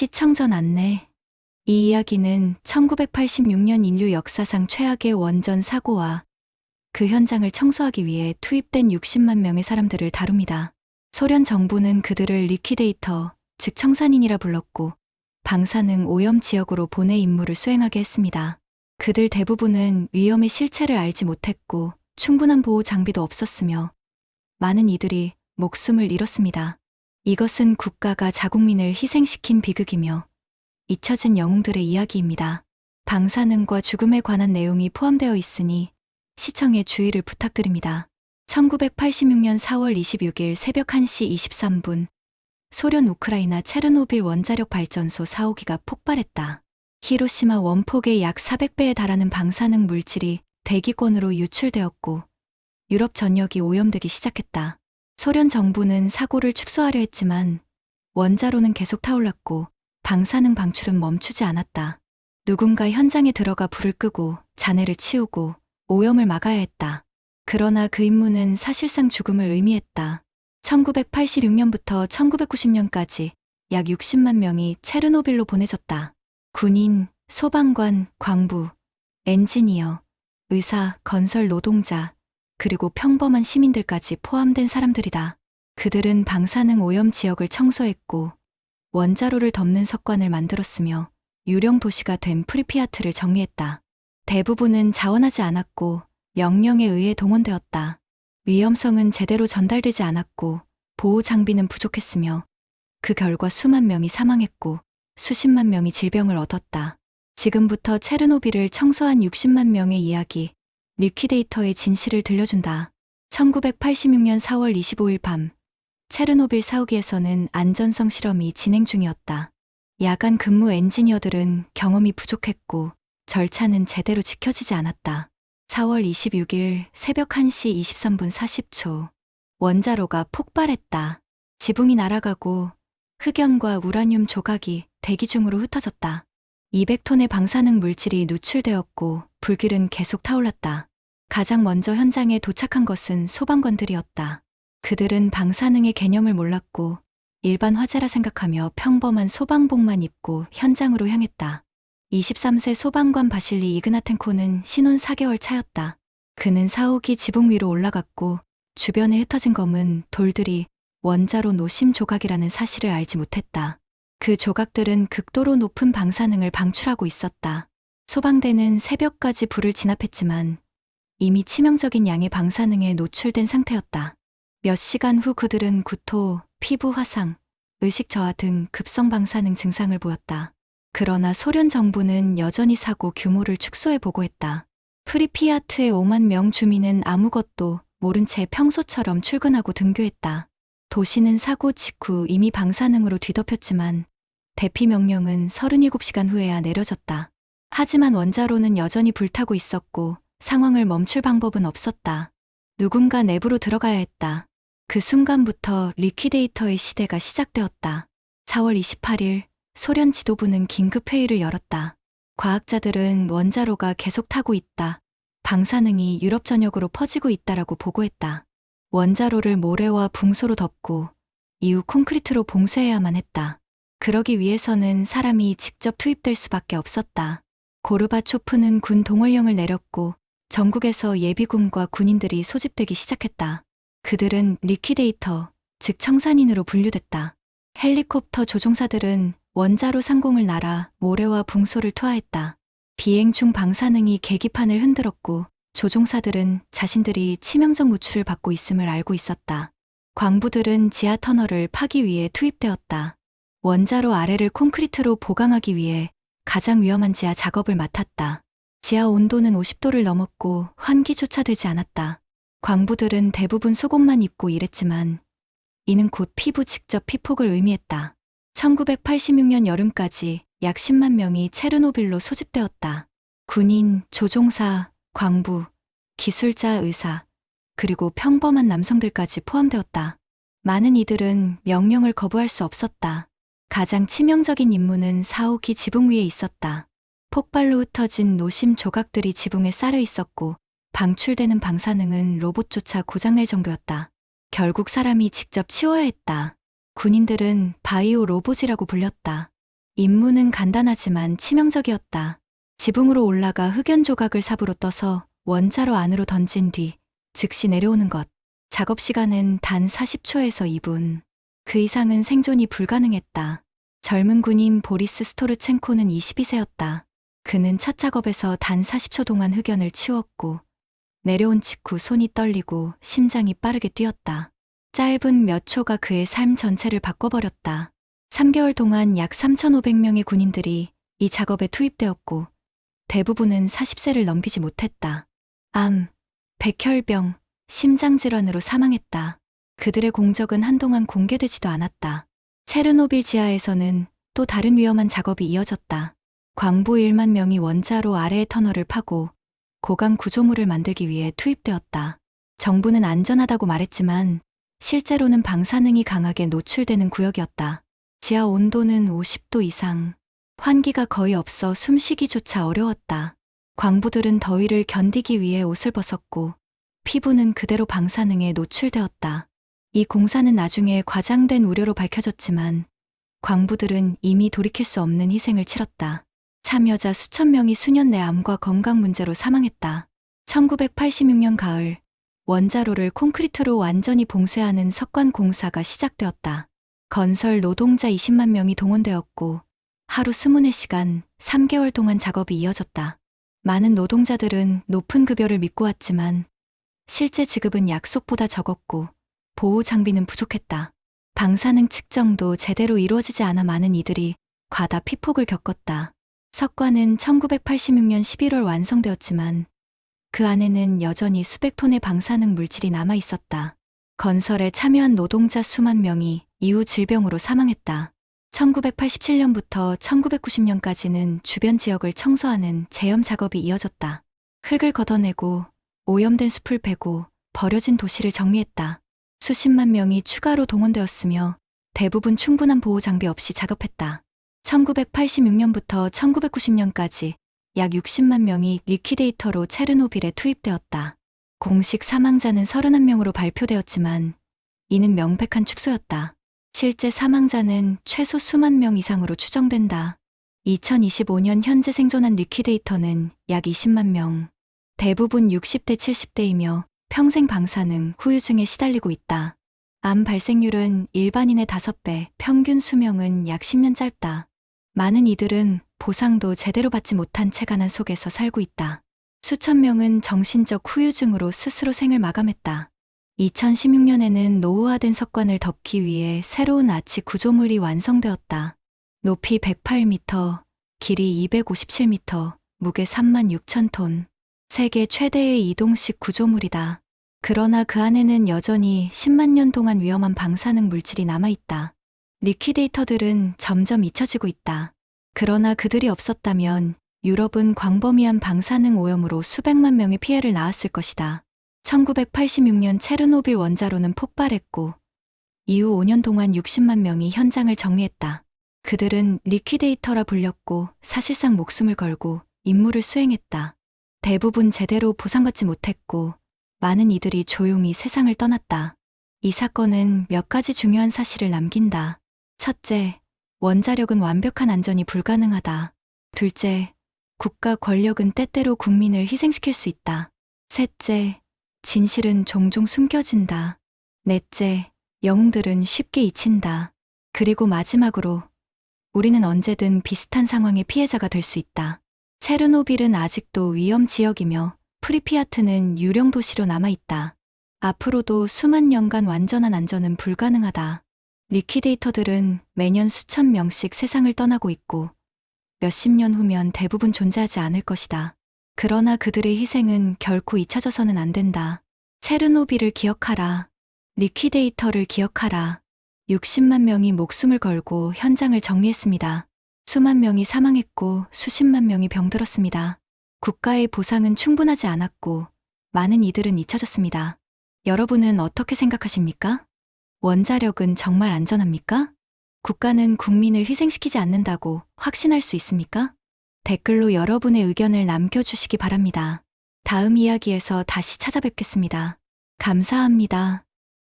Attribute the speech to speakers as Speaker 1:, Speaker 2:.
Speaker 1: 시청전 안내. 이 이야기는 1986년 인류 역사상 최악의 원전 사고와 그 현장을 청소하기 위해 투입된 60만 명의 사람들을 다룹니다. 소련 정부는 그들을 리퀴데이터, 즉 청산인이라 불렀고 방사능 오염 지역으로 보내 임무를 수행하게 했습니다. 그들 대부분은 위험의 실체를 알지 못했고 충분한 보호 장비도 없었으며 많은 이들이 목숨을 잃었습니다. 이것은 국가가 자국민을 희생시킨 비극이며 잊혀진 영웅들의 이야기입니다. 방사능과 죽음에 관한 내용이 포함되어 있으니 시청에 주의를 부탁드립니다. 1986년 4월 26일 새벽 1시 23분 소련 우크라이나 체르노빌 원자력 발전소 4호기가 폭발했다. 히로시마 원폭의 약 400배에 달하는 방사능 물질이 대기권으로 유출되었고 유럽 전역이 오염되기 시작했다. 소련 정부는 사고를 축소하려 했지만 원자로는 계속 타올랐고 방사능 방출은 멈추지 않았다. 누군가 현장에 들어가 불을 끄고 잔해를 치우고 오염을 막아야 했다. 그러나 그 임무는 사실상 죽음을 의미했다. 1986년부터 1990년까지 약 60만 명이 체르노빌로 보내졌다. 군인, 소방관, 광부, 엔지니어, 의사, 건설 노동자, 그리고 평범한 시민들까지 포함된 사람들이다. 그들은 방사능 오염 지역을 청소했고 원자로를 덮는 석관을 만들었으며 유령 도시가 된 프리피아트를 정리했다. 대부분은 자원하지 않았고 명령에 의해 동원되었다. 위험성은 제대로 전달되지 않았고 보호 장비는 부족했으며 그 결과 수만 명이 사망했고 수십만 명이 질병을 얻었다. 지금부터 체르노빌을 청소한 60만 명의 이야기, 리퀴데이터의 진실을 들려준다. 1986년 4월 25일 밤, 체르노빌 사우기에서는 안전성 실험이 진행 중이었다. 야간 근무 엔지니어들은 경험이 부족했고 절차는 제대로 지켜지지 않았다. 4월 26일 새벽 1시 23분 40초, 원자로가 폭발했다. 지붕이 날아가고 흑연과 우라늄 조각이 대기 중으로 흩어졌다. 200톤의 방사능 물질이 누출되었고 불길은 계속 타올랐다. 가장 먼저 현장에 도착한 것은 소방관들이었다. 그들은 방사능의 개념을 몰랐고 일반 화재라 생각하며 평범한 소방복만 입고 현장으로 향했다. 23세 소방관 바실리 이그나텐코는 신혼 4개월 차였다. 그는 사옥이 지붕 위로 올라갔고 주변에 흩어진 검은 돌들이 원자로 노심 조각이라는 사실을 알지 못했다. 그 조각들은 극도로 높은 방사능을 방출하고 있었다. 소방대는 새벽까지 불을 진압했지만 이미 치명적인 양의 방사능에 노출된 상태였다. 몇 시간 후 그들은 구토, 피부 화상, 의식 저하 등 급성 방사능 증상을 보였다. 그러나 소련 정부는 여전히 사고 규모를 축소해 보고했다. 프리피아트의 5만 명 주민은 아무것도 모른 채 평소처럼 출근하고 등교했다. 도시는 사고 직후 이미 방사능으로 뒤덮였지만 대피 명령은 37시간 후에야 내려졌다. 하지만 원자로는 여전히 불타고 있었고 상황을 멈출 방법은 없었다. 누군가 내부로 들어가야 했다. 그 순간부터 리퀴데이터의 시대가 시작되었다. 4월 28일 소련 지도부는 긴급 회의를 열었다. 과학자들은 원자로가 계속 타고 있다. 방사능이 유럽 전역으로 퍼지고 있다라고 보고했다. 원자로를 모래와 붕소로 덮고 이후 콘크리트로 봉쇄해야만 했다. 그러기 위해서는 사람이 직접 투입될 수밖에 없었다. 고르바초프는 군 동원령을 내렸고 전국에서 예비군과 군인들이 소집되기 시작했다. 그들은 리퀴데이터, 즉 청산인으로 분류됐다. 헬리콥터 조종사들은 원자로 상공을 날아 모래와 붕소를 투하했다. 비행 중 방사능이 계기판을 흔들었고 조종사들은 자신들이 치명적 노출을 받고 있음을 알고 있었다. 광부들은 지하 터널을 파기 위해 투입되었다. 원자로 아래를 콘크리트로 보강하기 위해 가장 위험한 지하 작업을 맡았다. 지하 온도는 50도를 넘었고 환기조차 되지 않았다. 광부들은 대부분 속옷만 입고 일했지만 이는 곧 피부 직접 피폭을 의미했다. 1986년 여름까지 약 10만 명이 체르노빌로 소집되었다. 군인, 조종사, 광부, 기술자, 의사, 그리고 평범한 남성들까지 포함되었다. 많은 이들은 명령을 거부할 수 없었다. 가장 치명적인 임무는 사옥이 지붕 위에 있었다. 폭발로 흩어진 노심 조각들이 지붕에 쌓여 있었고 방출되는 방사능은 로봇조차 고장낼 정도였다. 결국 사람이 직접 치워야 했다. 군인들은 바이오 로봇이라고 불렸다. 임무는 간단하지만 치명적이었다. 지붕으로 올라가 흑연 조각을 삽으로 떠서 원자로 안으로 던진 뒤 즉시 내려오는 것. 작업 시간은 단 40초에서 2분. 그 이상은 생존이 불가능했다. 젊은 군인 보리스 스토르첸코는 22세였다. 그는 첫 작업에서 단 40초 동안 흑연을 치웠고 내려온 직후 손이 떨리고 심장이 빠르게 뛰었다. 짧은 몇 초가 그의 삶 전체를 바꿔버렸다. 3개월 동안 약 3,500명의 군인들이 이 작업에 투입되었고 대부분은 40세를 넘기지 못했다. 암, 백혈병, 심장질환으로 사망했다. 그들의 공적은 한동안 공개되지도 않았다. 체르노빌 지하에서는 또 다른 위험한 작업이 이어졌다. 광부 1만 명이 원자로 아래의 터널을 파고 고강 구조물을 만들기 위해 투입되었다. 정부는 안전하다고 말했지만 실제로는 방사능이 강하게 노출되는 구역이었다. 지하 온도는 50도 이상. 환기가 거의 없어 숨쉬기조차 어려웠다. 광부들은 더위를 견디기 위해 옷을 벗었고 피부는 그대로 방사능에 노출되었다. 이 공사는 나중에 과장된 우려로 밝혀졌지만 광부들은 이미 돌이킬 수 없는 희생을 치렀다. 참여자 수천 명이 수년 내 암과 건강 문제로 사망했다. 1986년 가을 원자로를 콘크리트로 완전히 봉쇄하는 석관 공사가 시작되었다. 건설 노동자 20만 명이 동원되었고 하루 24시간 3개월 동안 작업이 이어졌다. 많은 노동자들은 높은 급여를 믿고 왔지만 실제 지급은 약속보다 적었고 보호 장비는 부족했다. 방사능 측정도 제대로 이루어지지 않아 많은 이들이 과다 피폭을 겪었다. 석관은 1986년 11월 완성되었지만 그 안에는 여전히 수백 톤의 방사능 물질이 남아 있었다. 건설에 참여한 노동자 수만 명이 이후 질병으로 사망했다. 1987년부터 1990년까지는 주변 지역을 청소하는 재염 작업이 이어졌다. 흙을 걷어내고 오염된 숲을 베고 버려진 도시를 정리했다. 수십만 명이 추가로 동원되었으며 대부분 충분한 보호 장비 없이 작업했다. 1986년부터 1990년까지 약 60만 명이 리퀴데이터로 체르노빌에 투입되었다. 공식 사망자는 31명으로 발표되었지만 이는 명백한 축소였다. 실제 사망자는 최소 수만 명 이상으로 추정된다. 2025년 현재 생존한 리퀴데이터는 약 20만 명. 대부분 60대 70대이며 평생 방사능 후유증에 시달리고 있다. 암 발생률은 일반인의 5배, 평균 수명은 약 10년 짧다. 많은 이들은 보상도 제대로 받지 못한 채가난 속에서 살고 있다. 수천 명은 정신적 후유증으로 스스로 생을 마감했다. 2016년에는 노후화된 석관을 덮기 위해 새로운 아치 구조물이 완성되었다. 높이 108m, 길이 257m, 무게 3만 6천 톤. 세계 최대의 이동식 구조물이다. 그러나 그 안에는 여전히 10만 년 동안 위험한 방사능 물질이 남아있다. 리퀴데이터들은 점점 잊혀지고 있다. 그러나 그들이 없었다면 유럽은 광범위한 방사능 오염으로 수백만 명의 피해를 낳았을 것이다. 1986년 체르노빌 원자로는 폭발했고 이후 5년 동안 60만 명이 현장을 정리했다. 그들은 리퀴데이터라 불렸고 사실상 목숨을 걸고 임무를 수행했다. 대부분 제대로 보상받지 못했고 많은 이들이 조용히 세상을 떠났다. 이 사건은 몇 가지 중요한 사실을 남긴다. 첫째, 원자력은 완벽한 안전이 불가능하다. 둘째, 국가 권력은 때때로 국민을 희생시킬 수 있다. 셋째, 진실은 종종 숨겨진다. 넷째, 영웅들은 쉽게 잊힌다. 그리고 마지막으로, 우리는 언제든 비슷한 상황의 피해자가 될 수 있다. 체르노빌은 아직도 위험 지역이며 프리피아트는 유령 도시로 남아 있다. 앞으로도 수만 년간 완전한 안전은 불가능하다. 리퀴데이터들은 매년 수천 명씩 세상을 떠나고 있고 몇십 년 후면 대부분 존재하지 않을 것이다. 그러나 그들의 희생은 결코 잊혀져서는 안 된다. 체르노빌을 기억하라. 리퀴데이터를 기억하라. 60만 명이 목숨을 걸고 현장을 정리했습니다. 수만 명이 사망했고 수십만 명이 병들었습니다. 국가의 보상은 충분하지 않았고 많은 이들은 잊혀졌습니다. 여러분은 어떻게 생각하십니까? 원자력은 정말 안전합니까? 국가는 국민을 희생시키지 않는다고 확신할 수 있습니까? 댓글로 여러분의 의견을 남겨주시기 바랍니다. 다음 이야기에서 다시 찾아뵙겠습니다. 감사합니다.